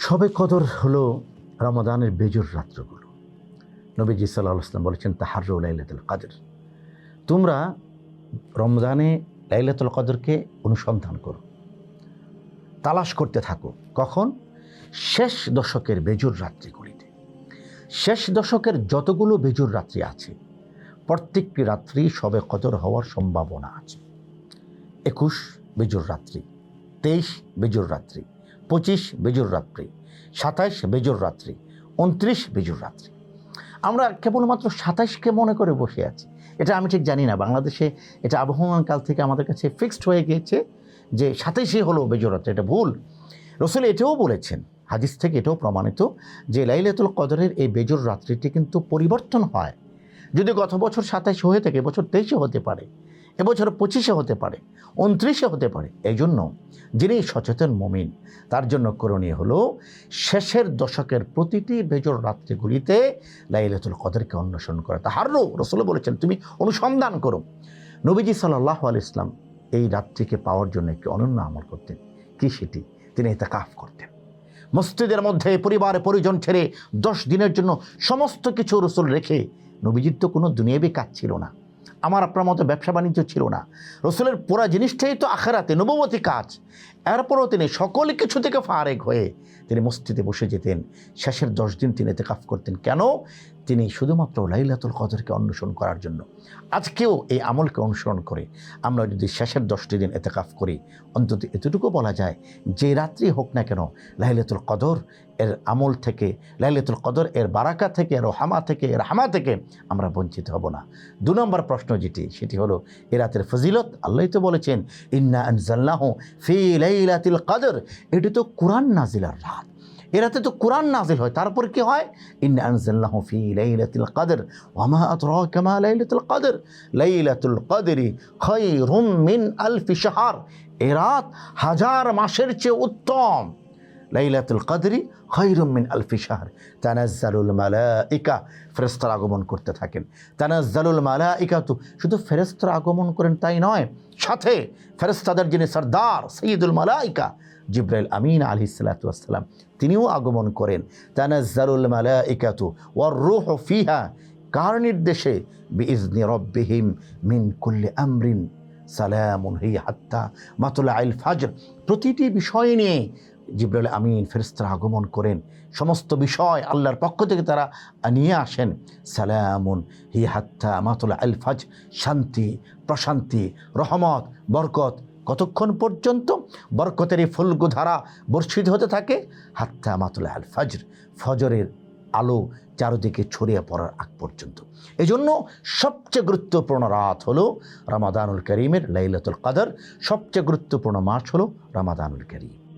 সবে কদর হলো রমাদানের বেজুর রাত্রগুলো। নবীজি সাল্লাহ আসলাম বলেছেন তাহার লাইলাতুল কাদের। তোমরা রমজানে লাইলাতুল কদরকে অনুসন্ধান করো। তালাশ করতে থাকো। কখন? শেষ দশকের বেজুর রাত্রিগুলিতে। শেষ দশকের যতগুলো বেজুর রাত্রি আছে, প্রত্যেকটি রাত্রি সবে কদর হওয়ার সম্ভাবনা আছে। একুশ বেজুর রাত্রি, তেইশ বেজুর রাত্রি, পঁচিশ বেজুর রাত্রি সাতাইশ বেজর রাত্রি, উনত্রিশ বেজুর রাত্রি। আমরা কেবলমাত্র সাতাইশকে মনে করে বসে আছি। এটা আমি ঠিক জানি না, বাংলাদেশে এটা আবহমান কাল থেকে আমাদের কাছে ফিক্সড হয়ে গিয়েছে যে সাতাইশে হলো বেজুর রাত্রি, এটা ভুল। রসুল এটাও বলেছেন, হাদিস থেকে এটাও প্রমাণিত যে লাইলাতুল কদরের এই বেজুর রাত্রিটি কিন্তু পরিবর্তন হয়। যদি গত বছর সাতাইশে হয়ে থাকে, বছর তেইশে হতে পারে। এবছর পঁচিশে হতে পারে, উনত্রিশে হতে পারে। এই জন্য যিনি সচেতন মমিন, তার জন্য করণীয় হলো শেষের দশকের প্রতিটি বেজর রাত্রিগুলিতে লাইলাতুল কদরকে অন্বেষণ করা। তাহারও রসুল বলেছেন, তুমি অনুসন্ধান করো। নবীজি সাল্লাহ আল ইসলাম এই রাত্রিকে পাওয়ার জন্য একটি অনন্য আমল করতেন। কি সেটি? তিনি এটা কাফ করতেন। মসজিদের মধ্যে পরিবার পরিজন ছেড়ে দশ দিনের জন্য সমস্ত কিছু রসুল রেখে নবীজির তো কোনো দুনিয়াবি কাজ ছিল না। আমার আপনার মতো ব্যবসা বাণিজ্য ছিল না। রসুলের পুরা জিনিসটাই তো আখেরাতে নবমতী কাজ। এরপরও তিনি সকল কিছু থেকে ফারেক হয়ে তিনি মসজিদে বসে যেতেন। শেষের দশ দিন তিনি এতে কাফ করতেন। কেন? তিনি শুধুমাত্র লাইলাতুল কদরকে অন্বেষণ করার জন্য। আজকেও এই আমলকে অনুসরণ করে আমরা যদি শেষের দশটি দিন এতে কাফ করি, অন্তত এতটুকু বলা যায় যে রাত্রি হোক না কেন, লাইলাতুল কদর এর আমল থেকে, লাইলাতুল কদর এর বারাকা থেকে এর হামা থেকে এর হামা থেকে আমরা বঞ্চিত হব না। দু নম্বর প্রশ্ন যেটি, সেটি হলো, এ রাতের ফজিলত, আল্লাহ তো বলেছেন, ইন্না আনজাল্লাহ লাইলাতুল কাদর, এটি তো কোরআন নাজিলার রাত। এ রাতে তো কোরআন নাজিল হয়। তারপর কি হয়? ইন্না আনজাল্লাহ ফি লাইলাতুল কদর ওয়ামা আদরাকা মা লাইলাতুল কদর। লাইলাতুল কদরি খায়রুম মিন আলফি শাহর। এ রাত হাজার মাসের চেয়ে উত্তম। লাইলাতুল কদরি খৈরুম মিন আলফি শাহর। তানাজ্জালুল মালাইকা ফেরেস্তার আগমন করতে থাকেন। তানাজ্জালুল মালাইকা তো শুধু ফেরেস্তার আগমন করেন তাই নয়, সাথে ফেরেস্তাদের যিনি সর্দার সৈয়দুল মালাইকা জিব্রাইল আমিন আলি সালাতাম তিনিও আগমন করেন। তানাজ্জালুল মালাইকাতু ওয়ার রুহ ফিহা, কার নির্দেশে? বিইজনি রব্বিহিম মিন কুল্লি আমরিন সালামুন হি হাত্তা মাতুলা আইল ফাজর। প্রতিটি বিষয় নিয়ে জিব্রাইল আমিন ফেরেস্তারা আগমন করেন। সমস্ত বিষয় আল্লাহর পক্ষ থেকে তারা নিয়ে আসেন। সালামুন হি হাত্তা মাতুলা আলফাজ শান্তি, প্রশান্তি, রহমত, বরকত। কতক্ষণ পর্যন্ত বরকতের এই ফুলগুধারা বর্ষিত হতে থাকে? হাত্তা মাতুলা আল ফাজর ফজরের আলো চারদিকে ছড়িয়ে পড়ার আগ পর্যন্ত। এই জন্য সবচেয়ে গুরুত্বপূর্ণ রাত হলো রামাদানুল করিমের লাইলাতুল কাদর। সবচেয়ে গুরুত্বপূর্ণ মাস হলো রামাদানুল করিম।